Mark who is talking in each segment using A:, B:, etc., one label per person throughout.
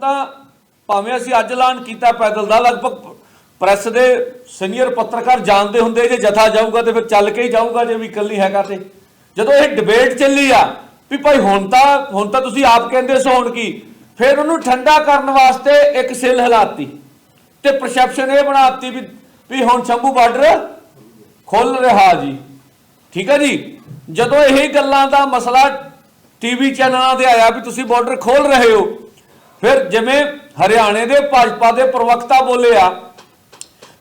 A: ਤਾਂ ਭਾਵੇਂ ਅਸੀਂ ਅੱਜ ਐਲਾਨ ਕੀਤਾ ਪੈਦਲ ਦਾ, ਲਗਭਗ ਪ੍ਰੈਸ ਦੇ ਸੀਨੀਅਰ ਪੱਤਰਕਾਰ ਜਾਣਦੇ ਹੁੰਦੇ ਜੇ ਜਥਾ ਜਾਊਗਾ ਤੇ ਫਿਰ ਚੱਲ ਕੇ ਹੀ ਜਾਊਗਾ ਜੇ ਵਹੀਕਲ ਨਹੀਂ ਹੈਗਾ ਤੇ। ਜਦੋਂ ਇਹ ਡਿਬੇਟ ਚੱਲੀ ਆ ਵੀ ਭਾਈ ਹੁਣ ਤਾਂ ਹੁਣ ਤਾਂ ਤੁਸੀਂ ਆਪ ਕਹਿੰਦੇ ਸੋ ਹੁਣ ਕੀ? ਫਿਰ ਉਹਨੂੰ ਠੰਡਾ ਕਰਨ ਵਾਸਤੇ ਇੱਕ ਸਿਲ ਹਿਲਾਤੀ ਤੇ ਪਰਸੈਪਸ਼ਨ ਇਹ ਬਣਾਤੀ ਵੀ ਵੀ ਹੁਣ ਸ਼ੰਭੂ ਬਾਰਡਰ ਖੁੱਲ ਰਿਹਾ ਜੀ। ਠੀਕ ਹੈ ਜੀ? ਜਦੋਂ ਇਹ ਗੱਲਾਂ ਦਾ ਮਸਲਾ ਟੀਵੀ ਚੈਨਲਾਂ ਤੇ ਆਇਆ ਵੀ ਤੁਸੀਂ ਬਾਰਡਰ ਖੋਲ ਰਹੇ ਹੋ ਫਿਰ ਜਿਵੇਂ ਹਰਿਆਣੇ ਦੇ ਭਾਜਪਾ ਦੇ ਪ੍ਰਵਕਤਾ ਬੋਲੇ ਆ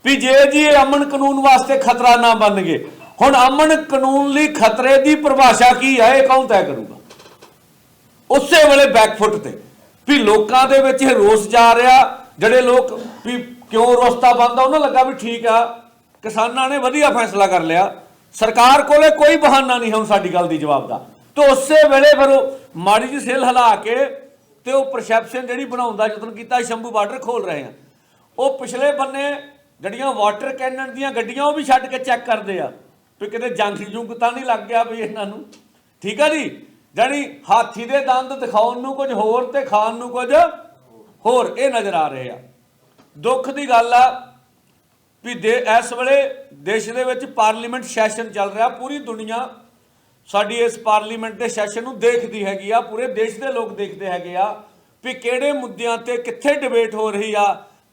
A: ਵੀ ਜੇ ਜੀ ਇਹ ਅਮਨ ਕਾਨੂੰਨ ਵਾਸਤੇ ਖਤਰਾ ਨਾ ਬਣ ਗਏ, ਹੁਣ ਅਮਨ ਕਾਨੂੰਨ ਲਈ ਖਤਰੇ ਦੀ ਪਰਿਭਾਸ਼ਾ ਕੀ ਹੈ ਇਹ ਕੌਣ ਤੈਅ ਕਰੂਗਾ? ਉਸੇ ਵੇਲੇ ਬੈਕਫੁੱਟ ਤੇ ਵੀ ਲੋਕਾਂ ਦੇ ਵਿੱਚ ਇਹ ਰੋਸ ਜਾ ਰਿਹਾ, ਜਿਹੜੇ ਲੋਕ ਵੀ ਕਿਉਂ ਰੋਸਤਾ ਬੰਦਾ ਉਹਨਾਂ ਲੱਗਾ ਵੀ ਠੀਕ ਆ, ਕਿਸਾਨਾਂ ਨੇ ਵਧੀਆ ਫੈਸਲਾ ਕਰ ਲਿਆ। ਸਰਕਾਰ ਕੋਲੇ ਕੋਈ ਬਹਾਨਾ ਨਹੀਂ ਹੁਣ ਸਾਡੀ ਗੱਲ ਦੀ ਜਵਾਬ ਦਾ। ਤੇ ਉਸੇ ਵੇਲੇ ਫਿਰ ਉਹ ਮਾੜੀ ਜੀ ਸੇਲ ਹਿਲਾ ਕੇ ਤੇ ਉਹ ਪਰਸੈਪਸ਼ਨ ਜਿਹੜੀ ਬਣਾਉਣ ਦਾ ਯਤਨ ਕੀਤਾ ਸ਼ੰਭੂ ਬਾਰਡਰ ਖੋਲ ਰਹੇ ਆ। ਉਹ ਪਿਛਲੇ ਬੰਨੇ ਜਿਹੜੀਆਂ ਵਾਟਰ ਕੈਨਨ ਦੀਆਂ ਗੱਡੀਆਂ, ਉਹ ਵੀ ਛੱਡ ਕੇ ਚੈੱਕ ਕਰਦੇ ਆ ਵੀ ਕਿਤੇ ਜੰਗ ਜੁੰਗ ਤਾਂ ਨਹੀਂ ਲੱਗ ਗਿਆ ਵੀ ਇਹਨਾਂ ਨੂੰ। ਠੀਕ ਆ ਜੀ? ਜਾਣੀ ਹਾਥੀ ਦੇ ਦੰਦ ਦਿਖਾਉਣ ਨੂੰ ਕੁਝ ਹੋਰ ਤੇ ਖਾਣ ਨੂੰ ਕੁਝ ਹੋਰ, ਇਹ ਨਜ਼ਰ ਆ ਰਹੇ ਆ। ਦੁੱਖ ਦੀ ਗੱਲ ਆ ਵੀ ਦੇ ਇਸ ਵੇਲੇ ਦੇਸ਼ ਦੇ ਵਿੱਚ ਪਾਰਲੀਮੈਂਟ ਸੈਸ਼ਨ ਚੱਲ ਰਿਹਾ, ਪੂਰੀ ਦੁਨੀਆ ਸਾਡੀ ਇਸ ਪਾਰਲੀਮੈਂਟ ਦੇ ਸੈਸ਼ਨ ਨੂੰ ਦੇਖਦੀ ਹੈਗੀ ਆ, ਪੂਰੇ ਦੇਸ਼ ਦੇ ਲੋਕ ਦੇਖਦੇ ਹੈਗੇ ਆ ਵੀ ਕਿਹੜੇ ਮੁੱਦਿਆਂ ਤੇ ਕਿੱਥੇ ਡਿਬੇਟ ਹੋ ਰਹੀ ਆ,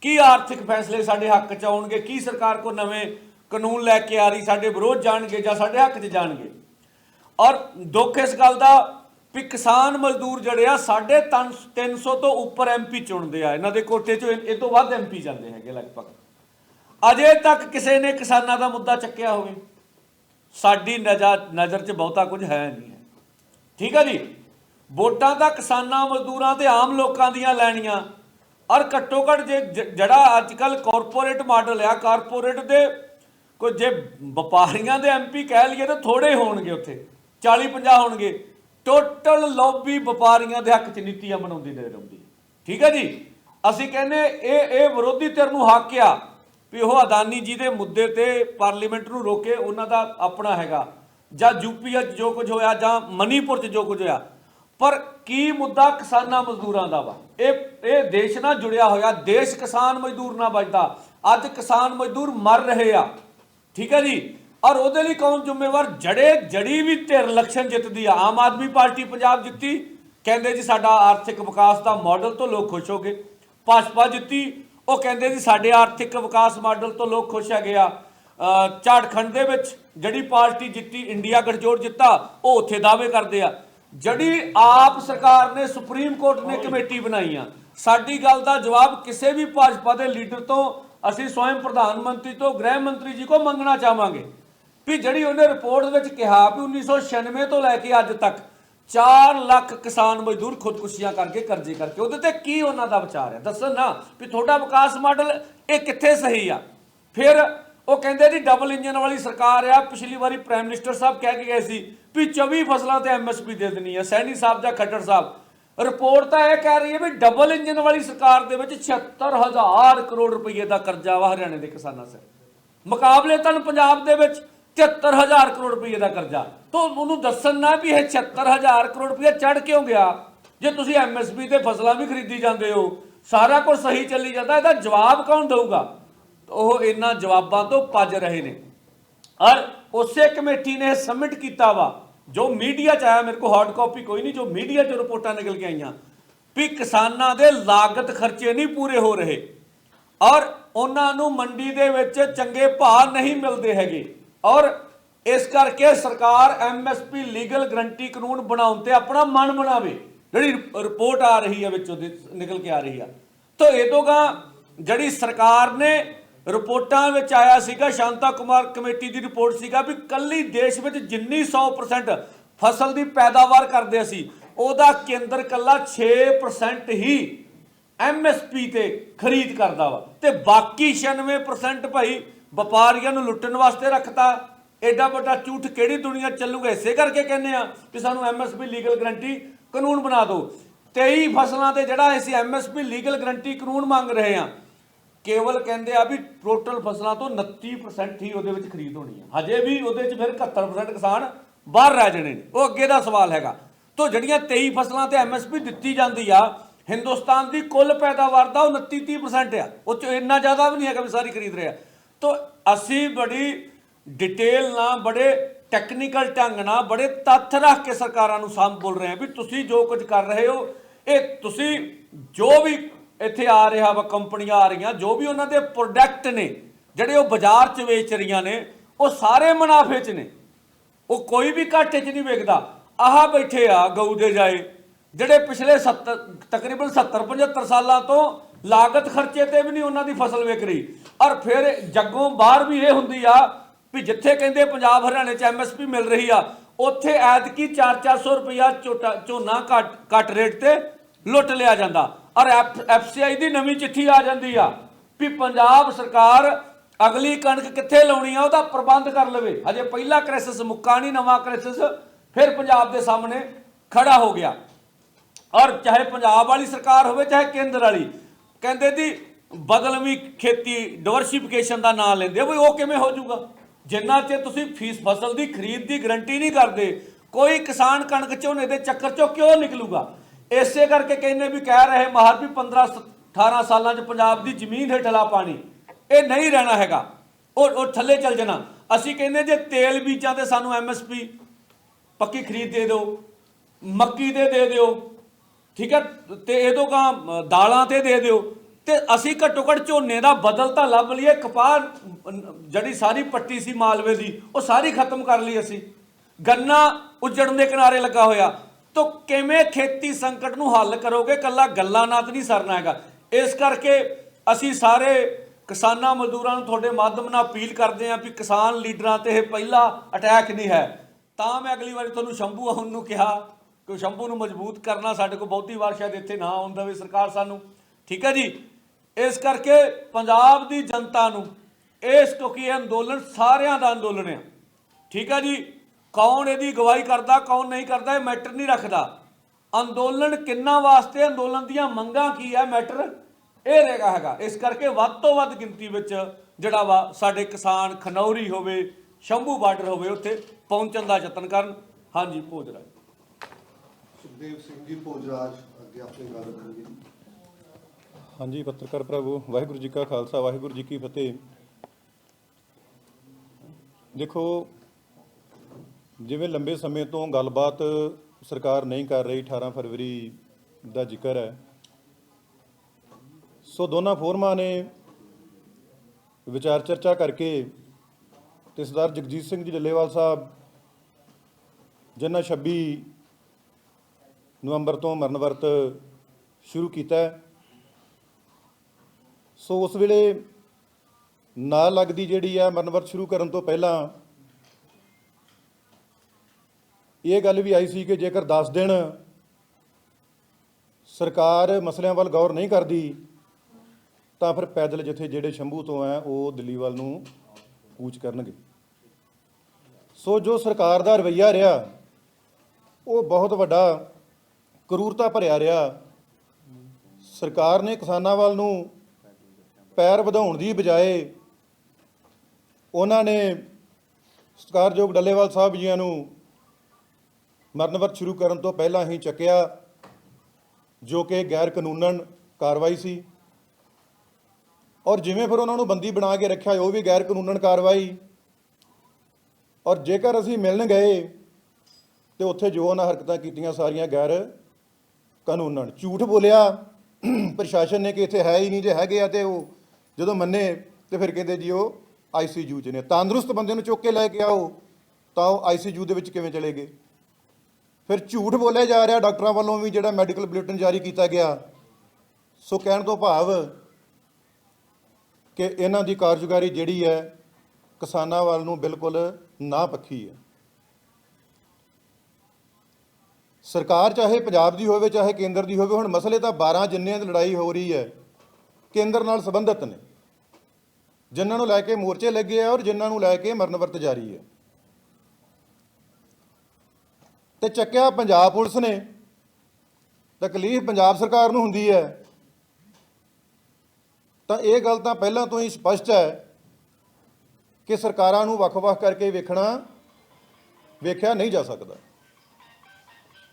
A: ਕੀ ਆਰਥਿਕ ਫੈਸਲੇ ਸਾਡੇ ਹੱਕ ਚ ਆਉਣਗੇ, ਕੀ ਸਰਕਾਰ ਕੋ ਨਵੇਂ ਕਾਨੂੰਨ ਲੈ ਕੇ ਆ ਰਹੀ, ਸਾਡੇ ਵਿਰੋਧ ਜਾਣਗੇ ਜਾਂ ਸਾਡੇ ਹੱਕ ਚ ਜਾਣਗੇ। ਔਰ ਦੁੱਖ ਇਸ ਗੱਲ ਦਾ ਵੀ ਕਿਸਾਨ ਮਜ਼ਦੂਰ ਜਿਹੜੇ ਆ 350 ਤੋਂ ਉੱਪਰ ਐਮਪੀ ਚੁਣਦੇ ਆ, ਇਹਨਾਂ ਦੇ ਕੋਟੇ ਚੋਂ ਇਹ ਤੋਂ ਵੱਧ ਐਮਪੀ ਜਾਂਦੇ ਹੈਗੇ ਲਗਭਗ। ਅਜੇ ਤੱਕ ਕਿਸੇ ਨੇ ਕਿਸਾਨਾਂ ਦਾ ਮੁੱਦਾ ਚੱਕਿਆ ਹੋਵੇ। ਸਾਡੀ ਨਜ਼ਰ ਨਜ਼ਰ 'ਚ ਬਹੁਤਾ ਕੁਝ ਹੈ ਨਹੀਂ ਹੈ। ਠੀਕ ਹੈ ਜੀ? ਵੋਟਾਂ ਤਾਂ ਕਿਸਾਨਾਂ, ਮਜ਼ਦੂਰਾਂ ਤੇ ਆਮ ਲੋਕਾਂ ਦੀਆਂ ਲੈਣੀਆਂ। ਔਰ ਘੱਟੋ ਘੱਟ ਜੇ ਜ- ਜਿਹੜਾ ਅੱਜ ਕੱਲ ਕਾਰਪੋਰੇਟ ਮਾਡਲ ਆ ਕਾਰਪੋਰੇਟ ਦੇ ਕੋਈ ਜੇ ਵਪਾਰੀਆਂ ਦੇ ਐਮਪੀ ਕਹਿ ਲਈਏ ਤਾਂ ਥੋੜੇ ਹੋਣਗੇ ਉੱਥੇ 40 50 ਹੋਣਗੇ। ਟੋਟਲ ਲੌਬੀ ਵਪਾਰੀਆਂ ਦੇ ਹੱਕ 'ਚ ਨੀਤੀਆਂ ਬਣਾਉਂਦੀ ਨਜ਼ਰ ਆਉਂਦੀ। ਠੀਕ ਹੈ ਜੀ? ਅਸੀਂ ਕਹਿੰਦੇ ਇਹ ਇਹ ਵਿਰੋਧੀ ਧਿਰ ਨੂੰ ਹੱਕ ਆ ਵੀ ਉਹ ਅਦਾਨੀ ਜੀ ਦੇ ਮੁੱਦੇ ਤੇ ਪਾਰਲੀਮੈਂਟ ਨੂੰ ਰੋਕੇ ਉਹਨਾਂ ਦਾ ਆਪਣਾ ਹੈਗਾ। ਜਾਂ ਯੂਪੀ 'ਚ ਜੋ ਕੁਝ ਹੋਇਆ ਜਾਂ ਮਨੀਪੁਰ 'ਚ ਜੋ ਕੁਝ ਹੋਇਆ। ਪਰ ਕੀ ਮੁੱਦਾ ਕਿਸਾਨਾਂ ਮਜ਼ਦੂਰਾਂ ਦਾ ਵਾ? ਇਹ ਇਹ ਦੇਸ਼ ਨਾਲ ਜੁੜਿਆ ਹੋਇਆ, ਦੇਸ਼ ਕਿਸਾਨ ਮਜ਼ਦੂਰ ਨਾਲ ਬਚਦਾ ਅੱਜ ਕਿਸਾਨ ਮਜ਼ਦੂਰ ਮਰ ਰਹੇ ਆ। ਠੀਕ ਹੈ ਜੀ? ਔਰ ਉਹਦੇ ਲਈ ਕੌਣ ਜ਼ਿੰਮੇਵਾਰ? ਜੜੇ ਜੜੀ ਵੀ ਧਿਰ ਇਲੈਕਸ਼ਨ ਜਿੱਤਦੀ ਆ। ਆਮ ਆਦਮੀ ਪਾਰਟੀ ਪੰਜਾਬ ਜਿੱਤੀ। ਕਹਿੰਦੇ ਜੀ ਸਾਡਾ ਆਰਥਿਕ ਵਿਕਾਸ ਦਾ ਮਾਡਲ ਤੋਂ ਲੋਕ ਖੁਸ਼ ਹੋ ਗਏ। ਭਾਜਪਾ ਜਿੱਤੀ। ਉਹ ਕਹਿੰਦੇ ਜੀ ਸਾਡੇ ਆਰਥਿਕ ਵਿਕਾਸ ਮਾਡਲ ਤੋਂ ਲੋਕ ਖੁਸ਼ ਹੈਗੇ ਆ। ਅਹ ਝਾੜਖੰਡ ਦੇ ਵਿੱਚ ਜਿਹੜੀ ਪਾਰਟੀ ਜਿੱਤੀ, ਇੰਡੀਆ ਗਠਜੋੜ ਜਿੱਤਾ, ਉਹ ਉੱਥੇ ਦਾਅਵੇ ਕਰਦੇ ਆ। ਜਿਹੜੀ ਆਪ ਸਰਕਾਰ ਨੇ ਸੁਪਰੀਮ ਕੋਰਟ ਨੇ ਕਮੇਟੀ ਬਣਾਈ ਆ, ਸਾਡੀ ਗੱਲ ਦਾ ਜਵਾਬ ਕਿਸੇ ਵੀ ਭਾਜਪਾ ਦੇ ਲੀਡਰ ਤੋਂ, ਅਸੀਂ ਸਵਯੰ ਪ੍ਰਧਾਨ ਮੰਤਰੀ ਤੋਂ, ਗ੍ਰਹਿ ਮੰਤਰੀ ਜੀ ਕੋ ਮੰਗਣਾ ਚਾਹਾਂਗੇ। ਵੀ ਜਿਹੜੀ ਉਹਨੇ ਰਿਪੋਰਟ ਵਿੱਚ ਕਿਹਾ ਵੀ 1996 ਤੋਂ ਲੈ ਕੇ ਅੱਜ ਤੱਕ 4 ਲੱਖ ਕਿਸਾਨ ਮਜ਼ਦੂਰ ਖੁਦਕੁਸ਼ੀਆਂ ਕਰਕੇ ਕਰਜ਼ੇ ਕਰਕੇ। ਉਹਦੇ ਤੇ ਕੀ ਉਹਨਾਂ ਦਾ ਵਿਚਾਰ ਹੈ? ਦੱਸਣ ਨਾ ਵੀ ਤੁਹਾਡਾ ਵਿਕਾਸ ਮਾਡਲ ਇਹ ਕਿੱਥੇ ਸਹੀ ਆ? ਫਿਰ ਉਹ ਕਹਿੰਦੇ ਜੀ ਡਬਲ ਇੰਜਨ ਵਾਲੀ ਸਰਕਾਰ ਆ। ਪਿਛਲੀ ਵਾਰੀ ਪ੍ਰਾਈਮ ਮਿਨਿਸਟਰ ਸਾਹਿਬ ਕਹਿ ਕੇ ਗਏ ਸੀ ਵੀ 24 ਫਸਲਾਂ ਤੇ ਐਮਐਸਪੀ ਦੇ ਦੇਣੀ ਹੈ ਸੈਣੀ ਸਾਹਿਬ ਜਾਂ ਖੱਟਰ ਸਾਹਿਬ। ਰਿਪੋਰਟ ਤਾਂ ਇਹ ਕਹਿ ਰਹੀ ਹੈ ਵੀ ਡਬਲ ਇੰਜਨ ਵਾਲੀ ਸਰਕਾਰ ਦੇ ਵਿੱਚ 76000 ਕਰੋੜ ਰੁਪਏ ਦਾ ਕਰਜ਼ਾ ਵਾ ਹਰਿਆਣੇ ਦੇ ਕਿਸਾਨਾਂ ਸਿਰ। ਮੁਕਾਬਲੇ ਤਾਂ ਪੰਜਾਬ ਦੇ ਵਿੱਚ 73000 ਕਰੋੜ ਰੁਪਏ ਦਾ ਕਰਜ਼ਾ। ਤੋਂ ਉਹਨੂੰ ਦੱਸਣ ਨਾ ਵੀ ਇਹ 76000 ਕਰੋੜ ਰੁਪਏ ਚੜ ਕਿਉਂ ਗਿਆ? ਜੇ ਤੁਸੀਂ ਐਮਐਸਪੀ ਤੇ ਫਸਲਾਂ ਵੀ ਖਰੀਦੀ ਜਾਂਦੇ ਹੋ, ਸਾਰਾ ਕੁਝ ਸਹੀ ਚੱਲੀ ਜਾਂਦਾ, ਇਹਦਾ ਜਵਾਬ ਕੌਣ ਦਊਗਾ? ਉਹ ਇਹਨਾਂ ਜਵਾਬਾਂ ਤੋਂ ਭੱਜ ਰਹੇ ਨੇ। ਔਰ ਉਸੇ ਕਮੇਟੀ ਨੇ ਸਬਮਿਟ ਕੀਤਾ ਵਾ, ਜੋ ਮੀਡੀਆ ਚ ਆਇਆ, ਮੇਰੇ ਕੋਲ ਹਾਰਡ ਕਾਪੀ ਕੋਈ ਨਹੀਂ, ਜੋ ਮੀਡੀਆ ਚ ਰਿਪੋਰਟਾਂ ਨਿਕਲ ਕੇ ਆਈਆਂ, ਵੀ ਕਿਸਾਨਾਂ ਦੇ ਲਾਗਤ ਖਰਚੇ ਨਹੀਂ ਪੂਰੇ ਹੋ ਰਹੇ। ਔਰ ਉਹਨਾਂ ਨੂੰ ਮੰਡੀ ਦੇ ਵਿੱਚ ਚੰਗੇ ਭਾਅ ਨਹੀਂ ਮਿਲਦੇ ਹੈਗੇ। ਔਰ ਇਸ ਕਰਕੇ ਸਰਕਾਰ ਐਮਐਸਪੀ ਲੀਗਲ ਗਰੰਟੀ ਕਾਨੂੰਨ ਬਣਾਉਣ ਤੇ ਆਪਣਾ ਮਨ ਬਣਾਵੇ। ਜਿਹੜੀ ਰਿਪੋਰਟ ਆ ਰਹੀ ਹੈ ਵਿੱਚੋਂ ਉਹਦੇ ਨਿਕਲ ਕੇ ਆ ਰਹੀ ਆ। ਤਾਂ ਇਹ ਤੋਂ ਗਾ ਜਿਹੜੀ ਸਰਕਾਰ ਨੇ ਰਿਪੋਰਟਾਂ ਵਿੱਚ ਆਇਆ ਸੀਗਾ, ਸ਼ਾਂਤਾ ਕੁਮਾਰ ਕਮੇਟੀ ਦੀ ਰਿਪੋਰਟ ਸੀਗਾ ਵੀ ਕੱਲੀ ਦੇਸ਼ ਵਿੱਚ ਜਿੰਨੀ 100% ਫਸਲ ਦੀ ਪੈਦਾਵਾਰ ਕਰਦੇ ਸੀ, ਉਹਦਾ ਕੇਂਦਰ ਕੱਲਾ 6% ਹੀ ਐਮਐਸਪੀ ਤੇ ਖਰੀਦ ਕਰਦਾ ਵਾ। ਤੇ ਬਾਕੀ 96% ਭਾਈ ਵਪਾਰੀਆਂ ਨੂੰ ਲੁੱਟਣ ਵਾਸਤੇ ਰੱਖਤਾ। ਐਡਾ ਵੱਡਾ ਝੂਠ ਕਿਹੜੀ ਦੁਨੀਆ 'ਚ ਚੱਲੂਗਾ? ਇਸੇ ਕਰਕੇ ਕਹਿੰਦੇ ਆ ਕਿ ਸਾਨੂੰ ਐਮਐਸਪੀ ਲੀਗਲ ਗਰੰਟੀ ਕਾਨੂੰਨ ਬਣਾ ਦਿਓ। 23 ਫਸਲਾਂ ਤੇ ਜਿਹੜਾ ਅਸੀਂ ਐਮਐਸਪੀ ਲੀਗਲ ਗਰੰਟੀ ਕਾਨੂੰਨ ਮੰਗ ਰਹੇ ਆ, ਕੇਵਲ ਕਹਿੰਦੇ ਆ ਵੀ ਟੋਟਲ ਫਸਲਾਂ ਤੋਂ 29% ਹੀ ਉਹਦੇ ਵਿੱਚ ਖਰੀਦ ਹੋਣੀ ਆ। ਹਜੇ ਵੀ ਉਹਦੇ 'ਚ ਫਿਰ 71% ਕਿਸਾਨ ਬਾਹਰ ਰਹਿ ਜਾਣੇ ਨੇ। ਉਹ ਅੱਗੇ ਦਾ ਸਵਾਲ ਹੈਗਾ। ਤੋਂ ਜਿਹੜੀਆਂ 23 ਫਸਲਾਂ ਤੇ ਐਮਐਸਪੀ ਦਿੱਤੀ ਜਾਂਦੀ ਆ, ਹਿੰਦੁਸਤਾਨ ਦੀ ਕੁੱਲ ਪੈਦਾਵਾਰ ਦਾ 29-30% ਆ। ਉਹ ਚ ਇੰਨਾ ਜ਼ਿਆਦਾ ਵੀ ਨਹੀਂ ਹੈਗਾ ਵੀ ਸਾਰੀ ਖਰੀਦ ਰਿਹਾ ਤਾਂ ਅਸੀਂ ਬੜੀ ਡਿਟੇਲ ਨਾਲ ਬੜੇ ਟੈਕਨੀਕਲ ਢੰਗ ਨਾਲ, ਬੜੇ ਤੱਥ ਰੱਖ ਕੇ ਸਰਕਾਰਾਂ ਨੂੰ ਸਾਹਮ ਬੋਲ ਰਹੇ ਹਾਂ ਵੀ ਤੁਸੀਂ ਜੋ ਕੁਝ ਕਰ ਰਹੇ ਹੋ, ਇਹ ਤੁਸੀਂ ਜੋ ਵੀ ਇੱਥੇ ਆ ਰਿਹਾ ਵਾ, ਕੰਪਨੀਆਂ ਆ ਰਹੀਆਂ, ਜੋ ਵੀ ਉਹਨਾਂ ਦੇ ਪ੍ਰੋਡਕਟ ਨੇ, ਜਿਹੜੇ ਉਹ ਬਾਜ਼ਾਰ 'ਚ ਵੇਚ ਰਹੀਆਂ ਨੇ, ਉਹ ਸਾਰੇ ਮੁਨਾਫੇ 'ਚ ਨੇ। ਉਹ ਕੋਈ ਵੀ ਘਾਟੇ 'ਚ ਨਹੀਂ ਵੇਚਦਾ ਆਹ ਬੈਠੇ ਆ, ਗਊ ਦੇ ਜਾਏ, ਜਿਹੜੇ ਪਿਛਲੇ 70 ਤਕਰੀਬਨ 70 75 ਸਾਲਾਂ ਤੋਂ ਲਾਗਤ ਖਰਚੇ ਤੇ ਵੀ ਨਹੀਂ ਉਹਨਾਂ ਦੀ ਫਸਲ ਵਿਕ ਰਹੀ। ਔਰ ਫਿਰ ਜੱਗੋਂ ਬਾਹਰ ਵੀ ਇਹ ਹੁੰਦੀ ਆ ਵੀ ਜਿੱਥੇ ਕਹਿੰਦੇ ਪੰਜਾਬ ਹਰਿਆਣੇ 'ਚ ਐਮਐਸਪੀ ਮਿਲ ਰਹੀ ਆ, ਉੱਥੇ ਐਤਕੀ 4-400 ਰੁਪਇਆ ਝੋਟਾ ਝੋਨਾ ਘੱਟ ਘੱਟ ਰੇਟ ਤੇ ਲੁੱਟ ਲਿਆ ਜਾਂਦਾ। ਔਰ ਐਫਸੀਆਈ ਦੀ ਨਵੀਂ ਚਿੱਠੀ ਆ ਜਾਂਦੀ ਆ ਵੀ ਪੰਜਾਬ ਸਰਕਾਰ ਅਗਲੀ ਕਣਕ ਕਿੱਥੇ ਲਾਉਣੀ ਆ ਉਹਦਾ ਪ੍ਰਬੰਧ ਕਰ ਲਵੇ। ਹਜੇ ਪਹਿਲਾ ਕ੍ਰਾਈਸਿਸ ਮੁੱਕਾ ਨਹੀਂ ਨਵਾਂ ਕ੍ਰਾਈਸਿਸ ਫਿਰ ਪੰਜਾਬ ਦੇ ਸਾਹਮਣੇ ਖੜਾ ਹੋ ਗਿਆ। ਔਰ ਚਾਹੇ ਪੰਜਾਬ ਵਾਲੀ ਸਰਕਾਰ ਹੋਵੇ, ਚਾਹੇ ਕੇਂਦਰ ਵਾਲੀ, ਕਹਿੰਦੇ ਦੀ ਬਦਲਵੀਂ ਖੇਤੀ ਡਿਵਰਸਿਫਿਕੇਸ਼ਨ ਦਾ ਨਾਮ ਲੈਂਦੇ ਆ ਵੀ ਉਹ ਕਿਵੇਂ ਹੋ ਜਾਊਗਾ? ਜਿੰਨਾ ਚਿਰ ਤੁਸੀਂ ਫੀਸ ਫਸਲ ਦੀ ਖਰੀਦ ਦੀ ਗਰੰਟੀ ਨਹੀਂ ਕਰਦੇ, ਕੋਈ ਕਿਸਾਨ ਕਣਕ ਝੋਨੇ ਦੇ ਚੱਕਰ ਚੋਂ ਕਿਉਂ ਨਿਕਲੂਗਾ? ਇਸੇ ਕਰਕੇ ਕਹਿੰਦੇ ਵੀ ਕਹਿ ਰਹੇ ਮਾਹਰ ਵੀ 15 18 ਸਾਲਾਂ 'ਚ ਪੰਜਾਬ ਦੀ ਜ਼ਮੀਨ ਹੇਠਲਾ ਪਾਣੀ, ਇਹ ਨਹੀਂ ਰਹਿਣਾ ਹੈਗਾ। ਉਹ ਉਹ ਥੱਲੇ ਚੱਲ ਜਾਣਾ। ਅਸੀਂ ਕਹਿੰਦੇ ਜੇ ਤੇਲ ਬੀਜਾਂ ਤੇ ਸਾਨੂੰ ਐਮਐਸਪੀ ਪੱਕੀ ਖਰੀਦ ਦੇ ਦਿਓ, ਮੱਕੀ ਦੇ ਦੇ ਦਿਓ, ਠੀਕ ਹੈ? ਤੇ ਇਹਦੋਂ ਕਾ ਦਾਲਾਂ ਤੇ ਦੇ ਦਿਓ। ਤੇ ਅਸੀਂ ਘੱਟੋ ਘੱਟ ਝੋਨੇ ਦਾ ਬਦਲ ਤਾਂ ਲੱਭ ਲਈਏ, ਕਪਾਹ ਜਿਹੜੀ ਸਾਰੀ ਪੱਟੀ ਸੀ ਮਾਲਵੇ ਦੀ, ਉਹ ਸਾਰੀ ਖਤਮ ਕਰ ਲਈ ਅਸੀਂ। ਗੰਨਾ ਉਜੜਨ ਦੇ ਕਿਨਾਰੇ ਲੱਗਾ ਹੋਇਆ। ਤੋ ਕਿਵੇਂ ਖੇਤੀ ਸੰਕਟ ਨੂੰ ਹੱਲ ਕਰੋਗੇ? ਕੱਲਾ ਗੱਲਾਂ ਨਾਲ ਤਾਂ ਨਹੀਂ ਸਰਨਾ ਹੈਗਾ। ਇਸ ਕਰਕੇ ਅਸੀਂ ਸਾਰੇ ਕਿਸਾਨਾਂ ਮਜ਼ਦੂਰਾਂ ਨੂੰ ਤੁਹਾਡੇ ਮਾਧਿਅਮ ਨਾਲ ਅਪੀਲ ਕਰਦੇ ਹਾਂ ਵੀ ਕਿਸਾਨ ਲੀਡਰਾਂ ਤੇ ਇਹ ਪਹਿਲਾ ਅਟੈਕ ਨਹੀਂ ਹੈ। ਤਾਂ ਮੈਂ ਅਗਲੀ ਵਾਰੀ ਤੁਹਾਨੂੰ ਸ਼ੰਭੂ ਆਉਣ ਨੂੰ ਕਿਹਾ ਕਿ ਸ਼ੰਭੂ ਨੂੰ ਮਜ਼ਬੂਤ ਕਰਨਾ, ਸਾਡੇ ਕੋਲ ਬਹੁਤੀ ਵਾਰ ਸ਼ਾਇਦ ਇੱਥੇ ਨਾ ਆਉਣ ਦੇਵੇ ਸਰਕਾਰ ਸਾਨੂੰ। ਠੀਕ ਹੈ ਜੀ? ਇਸ ਕਰਕੇ ਪੰਜਾਬ ਦੀ ਜਨਤਾ ਨੂੰ ਇਸ ਕਿਉਂਕਿ ਇਹ ਅੰਦੋਲਨ ਸਾਰਿਆਂ ਦਾ ਅੰਦੋਲਨ ਹੈ ਠੀਕ ਹੈ ਜੀ? ਕੌਣ ਇਹਦੀ ਗਵਾਹੀ ਕਰਦਾ, ਕੌਣ ਨਹੀਂ ਕਰਦਾ, ਇਹ ਮੈਟਰ ਨਹੀਂ ਰੱਖਦਾ। ਅੰਦੋਲਨ ਕਿੰਨਾ ਵਾਸਤੇ, ਅੰਦੋਲਨ ਦੀਆਂ ਮੰਗਾਂ ਕੀ ਹੈ ਮੈਟਰ ਇਹ ਰਹੇਗਾ ਹੈਗਾ। ਇਸ ਕਰਕੇ ਵੱਧ ਤੋਂ ਵੱਧ ਗਿਣਤੀ ਵਿੱਚ ਜਿਹੜਾ ਵਾ ਸਾਡੇ ਕਿਸਾਨ ਖਨੌਰੀ ਹੋਵੇ, ਸ਼ੰਭੂ ਬਾਰਡਰ ਹੋਵੇ, ਉੱਥੇ ਪਹੁੰਚਣ ਦਾ ਯਤਨ ਕਰਨ। ਹਾਂਜੀ, ਭੋਜਰਾਜ।
B: ਸੁਖਦੇਵ ਸਿੰਘ ਜੀ, ਭੋਜਰਾਜ, ਅੱਗੇ ਆਪਣੀ ਗੱਲ ਰੱਖਣਗੇ
C: ਹਾਂਜੀ, ਪੱਤਰਕਾਰ ਪ੍ਰਭੂ, ਵਾਹਿਗੁਰੂ ਜੀ ਕਾ ਖਾਲਸਾ, ਵਾਹਿਗੁਰੂ ਜੀ ਕੀ ਫਤਿਹ। ਦੇਖੋ, ਜਿਵੇਂ ਲੰਬੇ ਸਮੇਂ ਤੋਂ ਗੱਲਬਾਤ ਸਰਕਾਰ ਨਹੀਂ ਕਰ ਰਹੀ 18 ਫਰਵਰੀ ਦਾ ਜ਼ਿਕਰ ਹੈ, ਸੋ ਦੋਨਾਂ ਫੋਰਮਾਂ ਨੇ ਵਿਚਾਰ ਚਰਚਾ ਕਰਕੇ ਤੇ ਸਰਦਾਰ ਜਗਜੀਤ ਸਿੰਘ ਜੀ ਡੱਲੇਵਾਲ ਸਾਹਿਬ ਜਿਨ੍ਹਾਂ 26 ਨਵੰਬਰ ਤੋਂ ਮਰਨ ਵਰਤ ਸ਼ੁਰੂ ਕੀਤਾ ਹੈ ਸੋ ਉਸ ਵੇਲੇ ਨਾਲ ਲੱਗਦੀ ਜਿਹੜੀ ਹੈ ਮਰਨਵਰਤ ਸ਼ੁਰੂ ਕਰਨ ਤੋਂ ਪਹਿਲਾਂ ਇਹ ਗੱਲ ਵੀ ਆਈ ਸੀ ਕਿ ਜੇਕਰ 10 ਦਿਨ ਸਰਕਾਰ ਮਸਲਿਆਂ ਵੱਲ ਗੌਰ ਨਹੀਂ ਕਰਦੀ, ਤਾਂ ਫਿਰ ਪੈਦਲ ਜਿੱਥੇ ਜਿਹੜੇ ਸ਼ੰਭੂ ਤੋਂ ਆ ਉਹ ਦਿੱਲੀ ਵੱਲ ਨੂੰ ਕੂਚ ਕਰਨਗੇ। ਸੋ ਜੋ ਸਰਕਾਰ ਦਾ ਰਵੱਈਆ ਰਿਹਾ, ਉਹ ਬਹੁਤ ਵੱਡਾ ਕਰੂਰਤਾ ਭਰਿਆ ਰਿਹਾ। ਸਰਕਾਰ ਨੇ ਕਿਸਾਨਾਂ ਵੱਲ ਨੂੰ ਪੈਰ ਵਧਾਉਣ ਦੀ ਬਜਾਏ ਉਹਨਾਂ ਨੇ ਸਤਿਕਾਰਯੋਗ ਡੱਲੇਵਾਲ ਸਾਹਿਬ ਜੀਆਂ ਨੂੰ ਮਰਨਵਤ ਸ਼ੁਰੂ ਕਰਨ ਤੋਂ ਪਹਿਲਾਂ ਹੀ ਚੱਕਿਆ, ਜੋ ਕਿ ਗੈਰ ਕਾਨੂੰਨਨ ਕਾਰਵਾਈ ਸੀ। ਔਰ ਜਿਵੇਂ ਫਿਰ ਉਹਨਾਂ ਨੂੰ ਬੰਦੀ ਬਣਾ ਕੇ ਰੱਖਿਆ, ਉਹ ਵੀ ਗੈਰ ਕਾਨੂੰਨਨ ਕਾਰਵਾਈ। ਔਰ ਜੇਕਰ ਅਸੀਂ ਮਿਲਣ ਗਏ, ਤੇ ਉੱਥੇ ਜੋ ਉਹਨਾਂ ਹਰਕਤਾਂ ਕੀਤੀਆਂ ਸਾਰੀਆਂ ਗੈਰ ਕਾਨੂੰਨਨ ਝੂਠ ਬੋਲਿਆ, ਪ੍ਰਸ਼ਾਸਨ ਨੇ ਕਿ ਇੱਥੇ ਹੈ ਹੀ ਨਹੀਂ, ਜੇ ਹੈਗੇ ਆ ਤੇ ਉਹ ਜਦੋਂ ਮੰਨੇ ਤੇ ਫਿਰ ਕਹਿੰਦੇ ਜੀ ਉਹ ਆਈਸੀਯੂ 'ਚ ਨੇ। ਤੰਦਰੁਸਤ ਬੰਦੇ ਨੂੰ ਚੁੱਕ ਕੇ ਲੈ ਕੇ ਆਓ, ਤਾਂ ਉਹ ਆਈਸੀਯੂ ਦੇ ਵਿੱਚ ਕਿਵੇਂ ਚਲੇ ਗਏ? ਫਿਰ ਝੂਠ ਬੋਲਿਆ ਜਾ ਰਿਹਾ, ਡਾਕਟਰਾਂ ਵੱਲੋਂ ਵੀ ਜਿਹੜਾ ਮੈਡੀਕਲ ਬੁਲੇਟਿਨ ਜਾਰੀ ਕੀਤਾ ਗਿਆ। ਸੋ ਕਹਿਣ ਤੋਂ ਭਾਵ ਕਿ ਇਹਨਾਂ ਦੀ ਕਾਰਜਕਾਰੀ ਜਿਹੜੀ ਹੈ, ਕਿਸਾਨਾਂ ਵੱਲ ਨੂੰ ਬਿਲਕੁਲ ਨਾ ਪੱਖੀ ਹੈ। ਸਰਕਾਰ ਚਾਹੇ ਪੰਜਾਬ ਦੀ ਹੋਵੇ, ਚਾਹੇ ਕੇਂਦਰ ਦੀ ਹੋਵੇ, ਹੁਣ ਮਸਲੇ ਤਾਂ 12 ਜਿੰਨਿਆਂ ਦੀ ਲੜਾਈ ਹੋ ਰਹੀ ਹੈ, ਕੇਂਦਰ ਨਾਲ ਸੰਬੰਧਿਤ ਨੇ। ਜਿਨ੍ਹਾਂ ਨੂੰ ਲੈ ਕੇ ਮੋਰਚੇ ਲੱਗੇ ਆ ਔਰ ਜਿਨ੍ਹਾਂ ਨੂੰ ਲੈ ਕੇ ਮਰਨ ਵਰਤ ਜਾਰੀ ਹੈ ਤੇ ਚੱਕਿਆ ਪੰਜਾਬ ਪੁਲਿਸ ਨੇ। ਤਕਲੀਫ ਪੰਜਾਬ ਸਰਕਾਰ ਨੂੰ ਹੁੰਦੀ ਹੈ। ਤਾਂ ਇਹ ਗੱਲ ਤਾਂ ਪਹਿਲਾਂ ਤੋਂ ਹੀ ਸਪਸ਼ਟ ਹੈ ਕਿ ਸਰਕਾਰਾਂ ਨੂੰ ਵੱਖ-ਵੱਖ ਕਰਕੇ ਵੇਖਣਾ, ਵੇਖਿਆ ਨਹੀਂ ਜਾ ਸਕਦਾ।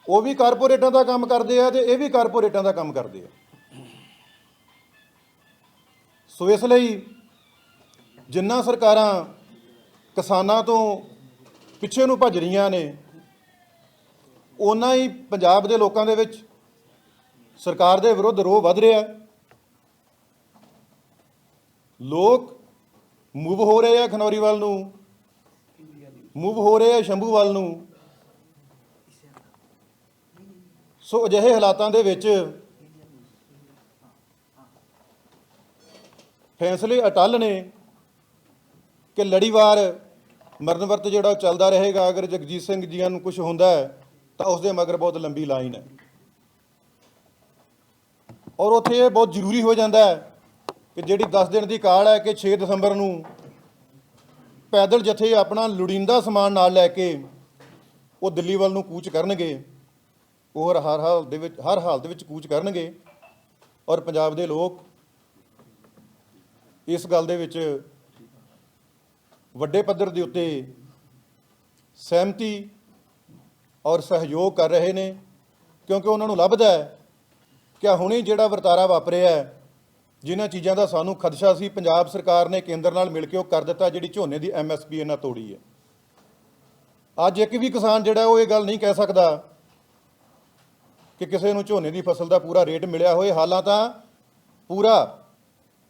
C: ਉਹ ਵੀ ਕਾਰਪੋਰੇਟਾਂ ਦਾ ਕੰਮ ਕਰਦੇ ਆ ਤੇ ਇਹ ਵੀ ਕਾਰਪੋਰੇਟਾਂ ਦਾ ਕੰਮ ਕਰਦੇ ਆ। ਸੋ ਇਸ ਲਈ ਜਿੰਨਾ ਸਰਕਾਰਾਂ ਕਿਸਾਨਾਂ ਤੋਂ ਪਿੱਛੇ ਨੂੰ ਭੱਜ ਰਹੀਆਂ ਨੇ ਉਹਨਾਂ ਹੀ ਪੰਜਾਬ ਦੇ ਲੋਕਾਂ ਦੇ ਵਿੱਚ ਸਰਕਾਰ ਦੇ ਵਿਰੁੱਧ ਰੋਹ ਵੱਧ ਰਿਹਾ ਲੋਕ ਮੂਵ ਹੋ ਰਹੇ ਆ ਖਨੌਰੀ ਵੱਲ ਨੂੰ, ਮੂਵ ਹੋ ਰਹੇ ਆ ਸ਼ੰਭੂ ਵੱਲ ਨੂੰ। ਸੋ ਅਜਿਹੇ ਹਾਲਾਤਾਂ ਦੇ ਵਿੱਚ ਫੈਸਲੇ ਅਟੱਲ ਨੇ ਕਿ ਲੜੀਵਾਰ ਮਰਨ ਵਰਤ ਜਿਹੜਾ ਉਹ ਚੱਲਦਾ ਰਹੇਗਾ, ਅਗਰ ਜਗਜੀਤ ਸਿੰਘ ਜੀਆਂ ਨੂੰ ਕੁਝ ਹੁੰਦਾ ਹੈ, ਤਾਂ ਉਸ ਦੇ ਮਗਰ ਬਹੁਤ ਲੰਬੀ ਲਾਈਨ ਹੈ। ਔਰ ਉੱਥੇ ਇਹ ਬਹੁਤ ਜ਼ਰੂਰੀ ਹੋ ਜਾਂਦਾ ਹੈ ਕਿ ਜਿਹੜੀ 10 ਦਿਨ ਦੀ ਕਾਲ ਹੈ ਕਿ 6 ਦਸੰਬਰ ਨੂੰ ਪੈਦਲ ਜਥੇ ਆਪਣਾ ਲੋੜੀਂਦਾ ਸਮਾਨ ਨਾਲ ਲੈ ਕੇ ਉਹ ਦਿੱਲੀ ਵੱਲ ਨੂੰ ਕੂਚ ਕਰਨਗੇ, ਉਹ ਹਰ ਹਰ ਹਾਲ ਦੇ ਵਿੱਚ ਹਰ ਹਾਲ ਦੇ ਵਿੱਚ ਕੂਚ ਕਰਨਗੇ। ਔਰ ਪੰਜਾਬ ਦੇ ਲੋਕ ਇਸ ਗੱਲ ਦੇ ਵਿੱਚ ਵੱਡੇ ਪੱਧਰ ਦੇ ਉੱਤੇ ਸਹਿਮਤੀ ਔਰ ਸਹਿਯੋਗ ਕਰ ਰਹੇ ਨੇ ਕਿਉਂਕਿ ਉਹਨਾਂ ਨੂੰ ਲੱਭਦਾ ਹੈ ਕਿ ਹੁਣੇ ਜਿਹੜਾ ਵਰਤਾਰਾ ਵਾਪਰਿਆ ਹੈ, ਜਿਨ੍ਹਾਂ ਚੀਜ਼ਾਂ ਦਾ ਸਾਨੂੰ ਖਦਸ਼ਾ ਸੀ ਪੰਜਾਬ ਸਰਕਾਰ ਨੇ ਕੇਂਦਰ ਨਾਲ ਮਿਲ ਕੇ ਉਹ ਕਰ ਦਿੱਤਾ ਜਿਹੜੀ ਝੋਨੇ ਦੀ ਐਮਐਸਪੀ ਇਹਨਾਂ ਤੋੜੀ ਹੈ। ਅੱਜ ਇੱਕ ਵੀ ਕਿਸਾਨ ਜਿਹੜਾ ਉਹ ਇਹ ਗੱਲ ਨਹੀਂ ਕਹਿ ਸਕਦਾ ਕਿ ਕਿਸੇ ਨੂੰ ਝੋਨੇ ਦੀ ਫਸਲ ਦਾ ਪੂਰਾ ਰੇਟ ਮਿਲਿਆ ਹੋਏ। ਹਾਲਾਂ ਤਾਂ ਪੂਰਾ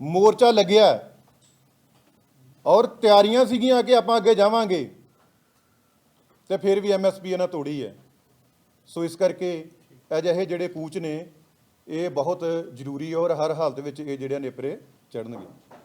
C: ਮੋਰਚਾ ਲੱਗਿਆ ਔਰ ਤਿਆਰੀਆਂ ਸੀਗੀਆਂ ਕਿ ਆਪਾਂ ਅੱਗੇ ਜਾਵਾਂਗੇ। ਤੇ ਫਿਰ ਵੀ ਐਮਐਸਪੀ ਇਹਨਾਂ ਤੋੜੀ ਹੈ। ਸੋ ਇਸ ਕਰਕੇ ਅਜਿਹੇ ਜਿਹੜੇ ਕੂਚ ਨੇ, ਇਹ ਬਹੁਤ ਜ਼ਰੂਰੀ ਔਰ ਹਰ ਹਾਲਤ ਵਿੱਚ ਇਹ ਜਿਹੜੇ ਨੇਪਰੇ ਚੜਨਗੇ